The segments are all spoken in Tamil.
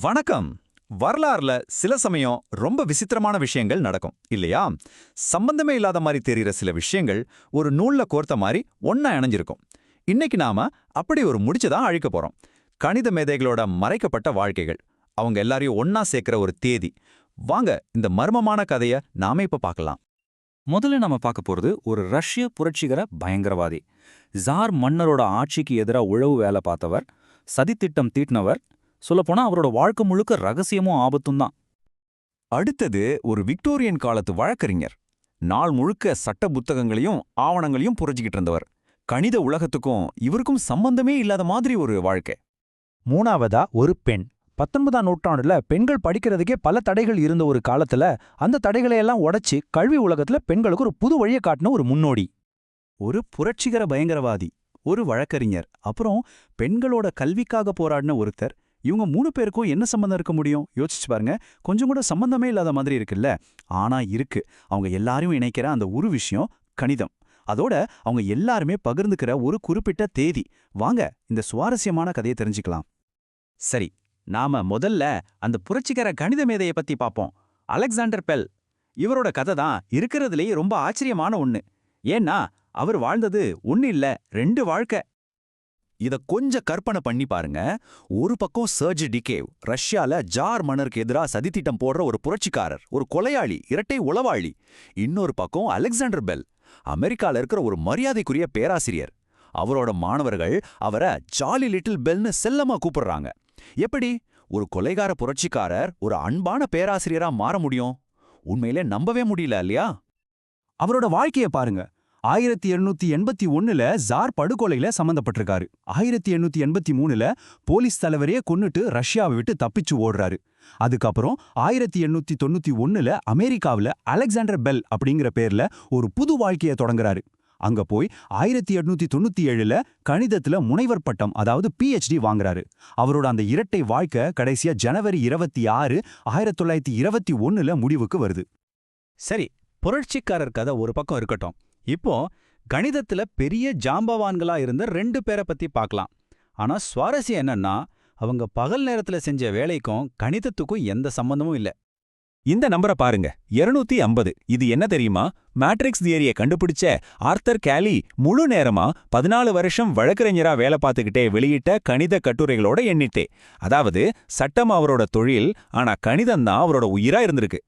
வணக்கம். வரலாறுல சில சமயம் ரொம்ப விசித்திரமான விஷயங்கள் நடக்கும் இல்லையா? சம்பந்தமே இல்லாத மாதிரி தெரிகிற சில விஷயங்கள் ஒரு நூல்ல கோர்த்த மாதிரி ஒன்னா இணைஞ்சிருக்கும். இன்னைக்கு நாம அப்படி ஒரு முடிச்சுதான் அழிக்க போறோம். கணித மேதைகளோட மறைக்கப்பட்ட வாழ்க்கைகள் அவங்க எல்லாரையும் ஒன்னா சேர்க்கிற ஒரு தேதி. வாங்க இந்த மர்மமான கதைய நாம இப்ப பார்க்கலாம். முதல்ல நம்ம பார்க்க போறது ஒரு ரஷ்ய புரட்சிகர பயங்கரவாதி. ஜார் மன்னரோட ஆட்சிக்கு எதிரா உழவு வேலை பார்த்தவர் சதித்திட்டம் தீட்டினவர் சொல்லப்போனா அவரோட வாழ்க்கை முழுக்க ரகசியமும் ஆபத்தும் தான். அடுத்தது ஒரு விக்டோரியன் காலத்து வழக்கறிஞர். நாள் முழுக்க சட்ட புத்தகங்களையும் ஆவணங்களையும் புரட்சிக்கிட்டு இருந்தவர். கணித உலகத்துக்கும் இவருக்கும் சம்பந்தமே இல்லாத மாதிரி ஒரு வாழ்க்கை. மூணாவதா ஒரு பெண். பத்தொன்பதாம் நூற்றாண்டுல பெண்கள் படிக்கிறதுக்கே பல தடைகள் இருந்த ஒரு காலத்துல அந்த தடைகளை எல்லாம் உடைச்சு கல்வி உலகத்துல பெண்களுக்கு ஒரு புது வழியை காட்டின ஒரு முன்னோடி. ஒரு புரட்சிகர பயங்கரவாதி ஒரு வழக்கறிஞர். அப்புறம் பெண்களோட கல்விக்காக போராடின ஒருத்தர் இவங்க மூணு பேருக்கும் என்ன சம்பந்தம் இருக்க முடியும்? யோசிச்சு பாருங்க. கொஞ்சம் கூட சம்பந்தமே இல்லாத மாதிரி இருக்குல்ல? ஆனா இருக்கு. அவங்க எல்லாரையும் இணைக்கிற அந்த ஒரு விஷயம் கணிதம். அதோட அவங்க எல்லாருமே பகிர்ந்துக்கிற ஒரு குறிப்பிட்ட தேதி. வாங்க இந்த சுவாரஸ்யமான கதையை தெரிஞ்சுக்கலாம். சரி நாம முதல்ல அந்த புரட்சிகர கணித மேதையை பத்தி பார்ப்போம் அலெக்சாண்டர் பெல். இவரோட கதை தான் இருக்கிறதுலேயே ரொம்ப ஆச்சரியமான ஒன்று ஏன்னா அவர் வாழ்ந்தது ஒண்ணு இல்ல ரெண்டு வாழ்க்கை. இத கொஞ்சம் கற்பனை பண்ணி பாருங்க. ஒரு பக்கம் சர்ஜ் டிகேவ் ரஷ்யால ஜார் மன்னருக்கு எதிரா சதித்திட்டம் போடுற ஒரு புரட்சிக்காரர் ஒரு கொலையாளி இரட்டை உளவாளி. இன்னொரு பக்கம் அலெக்சாண்டர் பெல் அமெரிக்கால இருக்கிற ஒரு மரியாதைக்குரிய பேராசிரியர். அவரோட மாணவர்கள் அவரை ஜாலி லிட்டில் பெல்னு செல்லமா கூப்பிடுறாங்க. எப்படி? ஒரு கொலைகார புரட்சிக்காரர் ஒரு அன்பான பேராசிரியரா மாற முடியும்? உண்மையிலே நம்பவே முடியல இல்லையா? அவரோட வாழ்க்கைய பாருங்க. ஆயிரத்தி எண்ணூத்தி எண்பத்தி ஒண்ணுல ஜார் படுகொலையில சம்பந்தப்பட்டிருக்காரு. ஆயிரத்தி எண்ணூத்தி எண்பத்தி மூணுல போலீஸ் தலைவரையே கொன்னுட்டு ரஷ்யாவை விட்டு தப்பிச்சு ஓடுறாரு. அதுக்கப்புறம் ஆயிரத்தி எண்ணூத்தி தொண்ணூத்தி ஒண்ணுல அமெரிக்காவுல அலெக்சாண்டர் பெல் அப்படிங்கிற பேர்ல ஒரு புது வாழ்க்கையை தொடங்குறாரு. அங்க போய் ஆயிரத்தி எட்நூத்தி தொண்ணூத்தி ஏழுல கணிதத்துல முனைவர் பட்டம் அதாவது பிஹெச்டி வாங்குறாரு. அவரோட அந்த இரட்டை வாழ்க்கை கடைசியா ஜனவரி இருபத்தி ஆறு ஆயிரத்தி தொள்ளாயிரத்தி இருபத்தி ஒண்ணுல முடிவுக்கு வருது. சரி புரட்சிக்காரர் கதை ஒரு பக்கம் இருக்கட்டும். இப்போ கணிதத்துல பெரிய ஜாம்பவான்களா இருந்த ரெண்டு பேரை பத்தி பார்க்கலாம் ஆனா சுவாரஸ்யம் என்னன்னா அவங்க பகல் நேரத்துல செஞ்ச வேலைக்கும் கணிதத்துக்கும் எந்த சம்பந்தமும் இல்ல. இந்த நம்பரை பாருங்க. 250 ஐம்பது இது என்ன தெரியுமா? மேட்ரிக்ஸ் தியரியை கண்டுபிடிச்ச ஆர்த்தர் கேலி முழு நேரமா பதினாலு வருஷம் வழக்கறிஞரா வேலை பார்த்துக்கிட்டே வெளியிட்ட கணித கட்டுரைகளோட எண்ணிட்டே அதாவது சட்டம் அவரோட தொழில் ஆனா கணிதம் தான் அவரோட உயிரா இருந்திருக்கு.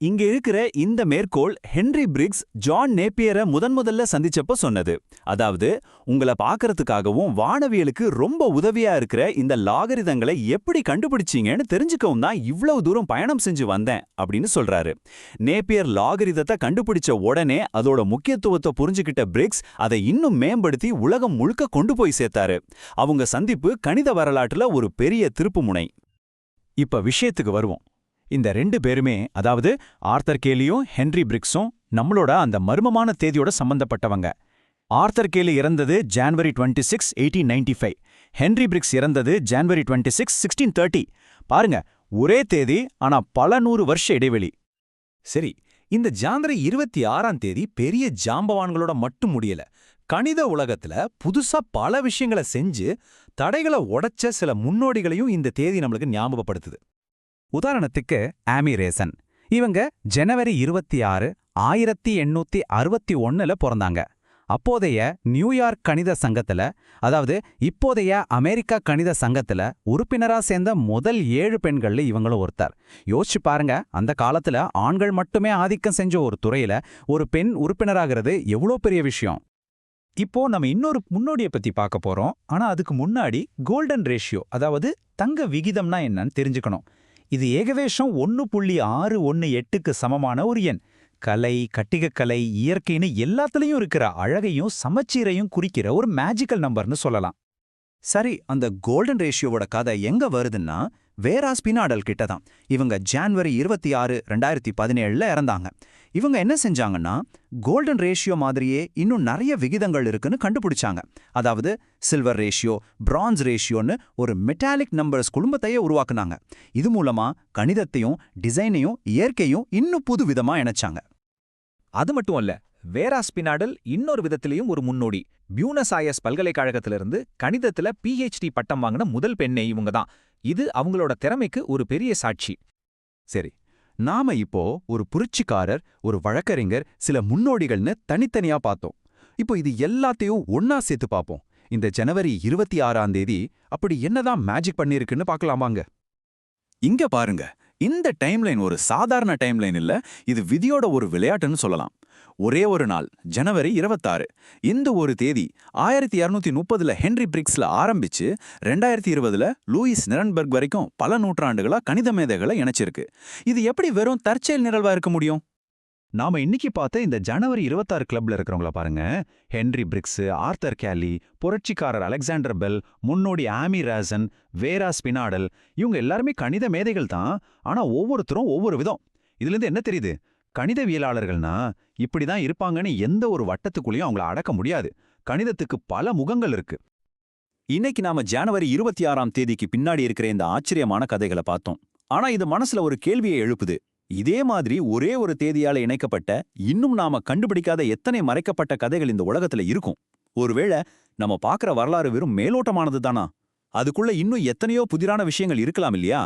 இங்க இருக்கிற இந்த மேற்கோள் ஹென்ரி பிரிக்ஸ் ஜான் நேப்பியரை முதன் முதல்ல சந்திச்சப்ப சொன்னது. அதாவது உங்களை பார்க்கறதுக்காகவும் வானவியலுக்கு ரொம்ப உதவியா இருக்கிற இந்த லாகரிதங்களை எப்படி கண்டுபிடிச்சீங்கன்னு தெரிஞ்சுக்கவும் தான் இவ்வளவு தூரம் பயணம் செஞ்சு வந்தேன் அப்படின்னு சொல்றாரு. நேப்பியர் லாகரிதத்தை கண்டுபிடிச்ச உடனே அதோட முக்கியத்துவத்தை புரிஞ்சுக்கிட்ட பிரிக்ஸ் அதை இன்னும் மேம்படுத்தி உலகம் முழுக்க கொண்டு போய் சேர்த்தாரு. அவங்க சந்திப்பு கணித வரலாற்றுல ஒரு பெரிய திருப்புமுனை இப்ப விஷயத்துக்கு வருவோம். இந்த ரெண்டு பேருமே அதாவது ஆர்த்தர் கேலியும் ஹென்ரி பிரிக்ஸும் நம்மளோட அந்த மர்மமான தேதியோட சம்பந்தப்பட்டவங்க. ஆர்த்தர் கேலி இறந்தது January twenty six eighteen ninety five. Henry Briggs இறந்தது January twenty six sixteen thirty. பாருங்க ஒரே தேதி ஆனா பல நூறு வருஷ இடைவெளி. சரி இந்த ஜாந்திரை இருபத்தி ஆறாம் தேதி பெரிய ஜாம்பவான்களோட மட்டும் முடியல. கணித உலகத்துல புதுசா பல விஷயங்களை செஞ்சு தடைகளை உடைச்ச சில முன்னோடிகளையும் இந்த தேதி நம்மளுக்கு ஞாபகப்படுத்துது. உதாரணத்துக்கு ஆமி ரேசன். இவங்க ஜனவரி இருபத்தி ஆறு ஆயிரத்தி எண்ணூத்தி அறுபத்தி ஒன்னுல பிறந்தாங்க. அப்போதைய நியூயார்க் கணித சங்கத்துல அதாவது இப்போதைய அமெரிக்கா கணித சங்கத்துல உறுப்பினரா சேர்ந்த முதல் ஏழு பெண்கள்ல இவங்களும் ஒருத்தர். யோசிச்சு பாருங்க அந்த காலத்துல ஆண்கள் மட்டுமே ஆதிக்கம் செஞ்ச ஒரு துறையில ஒரு பெண் உறுப்பினராகிறது எவ்வளோ பெரிய விஷயம். இப்போ நம்ம இன்னொரு முன்னோடியை பத்தி பார்க்க போறோம். ஆனா அதுக்கு முன்னாடி கோல்டன் ரேஷியோ அதாவது தங்க விகிதம்னா என்னன்னு தெரிஞ்சுக்கணும். இது ஏகவேஷம் ஒன்னு புள்ளி ஆறு ஒன்னு எட்டுக்கு சமமான ஒரு எண். கலை கட்டிகக்கலை இயற்கைன்னு எல்லாத்துலயும் இருக்கிற அழகையும் சமச்சீரையும் குறிக்கிற ஒரு மேஜிக்கல் நம்பர்னு சொல்லலாம். சரி அந்த கோல்டன் ரேஷியோவோட கதை எங்க வருதுன்னா வேராஸ் பினாடல் கிட்ட தான் இவங்க ஜான்வரி இருபத்தி ஆறு ரெண்டாயிரத்தி பதினேழுல இறந்தாங்க. இவங்க என்ன செஞ்சாங்கன்னா கோல்டன் ரேஷியோ மாதிரியே இன்னும் நிறைய விகிதங்கள் இருக்குன்னு கண்டுபிடிச்சாங்க. அதாவது சில்வர் ரேஷியோ பிரான்ஸ் ரேஷியோன்னு ஒரு மெட்டாலிக் நம்பர்ஸ் குடும்பத்தையே உருவாக்குனாங்க. இது மூலமா கணிதத்தையும் டிசைனையும் இயற்கையும் இன்னும் புது விதமா இணைச்சாங்க. அது மட்டும் அல்ல வேராஸ்பினாடல் இன்னொரு விதத்திலையும் ஒரு முன்னோடி. பியூனஸ் ஆயஸ் பல்கலைக்கழகத்திலிருந்து கணிதத்துல பிஹெச்டி பட்டம் வாங்கின முதல் பெண்ணே இவங்க தான் இது அவங்களோட திறமைக்கு ஒரு பெரிய சாட்சி. சரி நாம இப்போ ஒரு புரட்சிக்காரர் ஒரு வழக்கறிஞர் சில முன்னோடிகள்னு தனித்தனியா பார்த்தோம். இப்போ இது எல்லாத்தையும் ஒன்னா சேர்த்து பார்ப்போம். இந்த ஜனவரி இருபத்தி ஆறாம் தேதி அப்படி என்னதான் மேஜிக் பண்ணிருக்குன்னு பார்க்கலாமாங்க? இங்க பாருங்க. இந்த டைம்லைன் ஒரு சாதாரண டைம்லைன் இல்ல இது விதியோட ஒரு விளையாட்டுன்னு சொல்லலாம். ஒரே ஒரு நாள் ஜனவரி இருபத்தாறு. இந்த ஒரு தேதி ஆயிரத்தி இரநூத்தி முப்பதுல ஹென்ரி பிரிக்ஸ்ல ஆரம்பிச்சு ரெண்டாயிரத்தி இருபதுல லூயிஸ் நிரன்பர்க் வரைக்கும் பல நூற்றாண்டுகளா கணித மேதைகளை இணைச்சிருக்கு. இது எப்படி வெறும் தற்செயல் நிகழ்வா இருக்க முடியும்? நாம இன்னைக்கு பார்த்த இந்த ஜனவரி இருபத்தாறு கிளப்ல இருக்கிறவங்கள பாருங்க. ஹென்ரி பிரிக்ஸ் ஆர்த்தர் கேலி புரட்சிக்காரர் அலெக்சாண்டர் பெல் முன்னோடி ஆமி ராசன் வேரா ஸ்பினாடல் இவங்க எல்லாருமே கணித மேதைகள் தான். ஆனா ஒவ்வொருத்தரும் ஒவ்வொரு விதம். இதுல இருந்து என்ன தெரியுது? கணிதவியலாளர்கள்னா இப்படி தான் இருப்பாங்கன்னு எந்த ஒரு வட்டத்துக்குள்ளேயும் அவங்கள அடக்க முடியாது. கணிதத்துக்கு பல முகங்கள் இருக்கு. இன்னைக்கு நாம ஜனவரி இருபத்தி ஆறாம் தேதிக்கு பின்னாடி இருக்கிற இந்த ஆச்சரியமான கதைகளை பார்த்தோம். ஆனா இது மனசுல ஒரு கேள்வியை எழுப்புது. இதே மாதிரி ஒரே ஒரு தேதியால இணைக்கப்பட்ட இன்னும் நாம கண்டுபிடிக்காத எத்தனை மறைக்கப்பட்ட கதைகள் இந்த உலகத்துல இருக்கும்? ஒருவேளை நம்ம பார்க்கற வரலாறு வெறும் மேலோட்டமானது தானா? அதுக்குள்ள இன்னும் எத்தனையோ புதிரான விஷயங்கள் இருக்கலாம் இல்லையா?